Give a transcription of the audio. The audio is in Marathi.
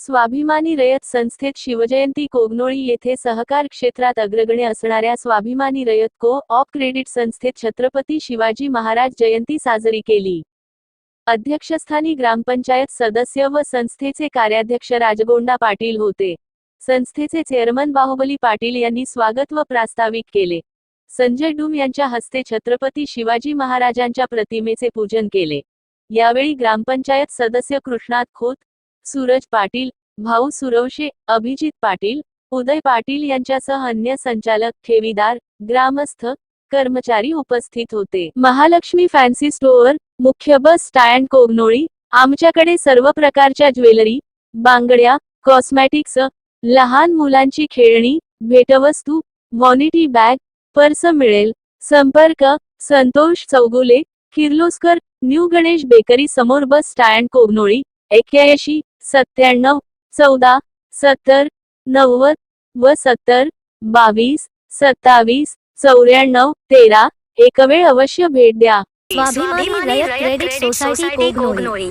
स्वाभिमानी रयत संस्थेत शिवजयंती कोगनोळी येथे सहकार क्षेत्रात अग्रगण्य असणाऱ्या स्वाभिमानी रयत को ऑप क्रेडिट संस्थेत छत्रपती शिवाजी महाराज जयंती साजरी केली. अध्यक्षस्थानी ग्रामपंचायत सदस्य व संस्थेचे कार्याध्यक्ष राजगोंडा पाटील होते. संस्थेचे चेअरमन बाहुबली पाटील यांनी स्वागत व प्रास्ताविक केले. संजय डूम यांच्या हस्ते छत्रपती शिवाजी महाराजांच्या प्रतिमेचे पूजन केले. यावेळी ग्रामपंचायत सदस्य कृष्णात खोत सूरज पाटील भाऊ सुरवशे अभिजित पाटील उदय पाटील यांच्यासह अन्य संचालक ठेवीदार ग्रामस्थ कर्मचारी उपस्थित होते. महालक्ष्मी फॅन्सी स्टोअर मुख्य बस स्टँड कोगनोळी आमच्याकडे सर्व प्रकारच्या ज्वेलरी बांगड्या कॉस्मॅटिक्स लहान मुलांची खेळणी भेटवस्तू व्हॉनिटी बॅग पर्स मिळेल. संपर्क संतोष चौगुले किर्लोस्कर न्यू गणेश बेकरी समोर बस स्टँड कोगनोळी एक्क्याऐंशी सत्त्याण्णव चौदा सत्तर नव्वद व सत्तर बावीस सत्तावीस चौऱ्याण्णव तेरा एक वेळ अवश्य भेट द्या. स्वाभिमानी रयत क्रेडिट सोसायटी कोगनोळी.